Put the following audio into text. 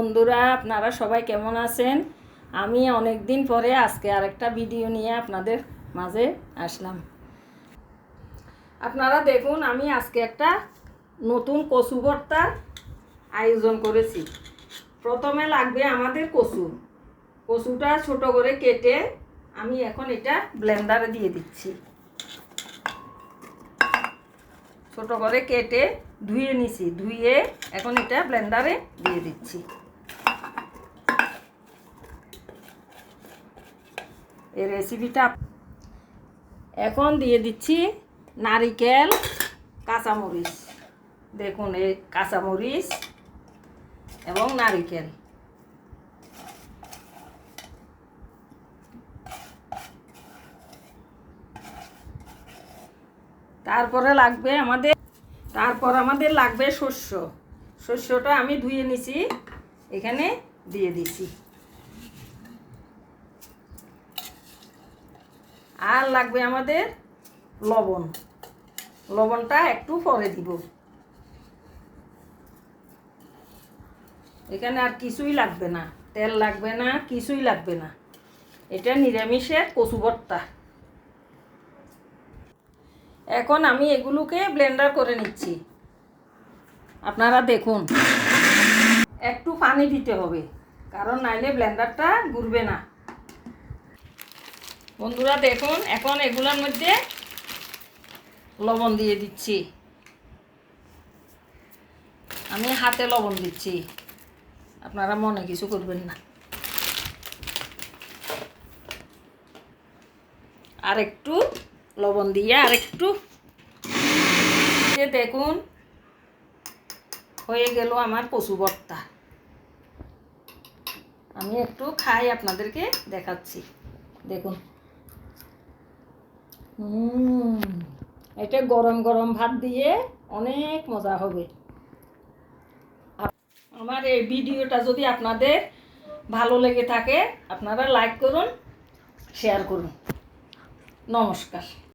বন্ধুরা, আপনারা সবাই কেমন আছেন? আমি অনেক দিন পরে আজকে আরেকটা ভিডিও নিয়ে আপনাদের মাঝে আসলাম। আপনারা দেখুন, আমি আজকে একটা নতুন কচু ভর্তার আয়োজন করেছি। প্রথমে লাগবে আমাদের কচু। কচুটা ছোট করে কেটে আমি এখন এটা ব্লেন্ডারে দিয়ে দিচ্ছি। ছোট করে কেটে ধুয়ে নিছি। ধুয়ে এখন এটা ব্লেন্ডারে দিয়ে দিচ্ছি। এই রেসিপিটা এখন দিয়ে দিচ্ছি নারিকেল কাঁচামরিচ। দেখুন এই কাঁচামরিচ এবং নারিকেল। তারপরে লাগবে আমাদের, তারপর আমাদের লাগবে শস্য। শস্যটা আমি ধুয়ে নিছি, এখানে দিয়ে দিছি। আর লাগবে আমাদের লবণ। লবণটা একটু পরে দিব। এখানে আর কিছুই লাগবে না। তেল লাগবে না, কিছুই লাগবে না। এটা নিরামিষের কচু ভর্তা। এখন আমি এগুলোকে ব্লেন্ডার করে নিচ্ছি। আপনারা দেখুন। একটু পানি দিতে হবে, কারণ নাইলে ব্লেন্ডারটা ঘুরবে না। বন্ধুরা দেখুন, এখন এগুলোর মধ্যে লবণ দিয়ে দিচ্ছি। আমি হাতে লবণ দিচ্ছি। আপনারা মনে কিছু করবেন না। আর একটু লবণ দিয়ে আর একটু দেখুন, হয়ে গেল আমার কচু ভর্তা। আমি একটু খাই, আপনাদেরকে দেখাচ্ছি। দেখুন। হুম, এটা গরম গরম ভাত দিয়ে অনেক মজা হবে। আমার এই ভিডিওটা যদি আপনাদের ভালো লেগে থাকে, আপনারা লাইক করুন শেয়ার করুন। নমস্কার।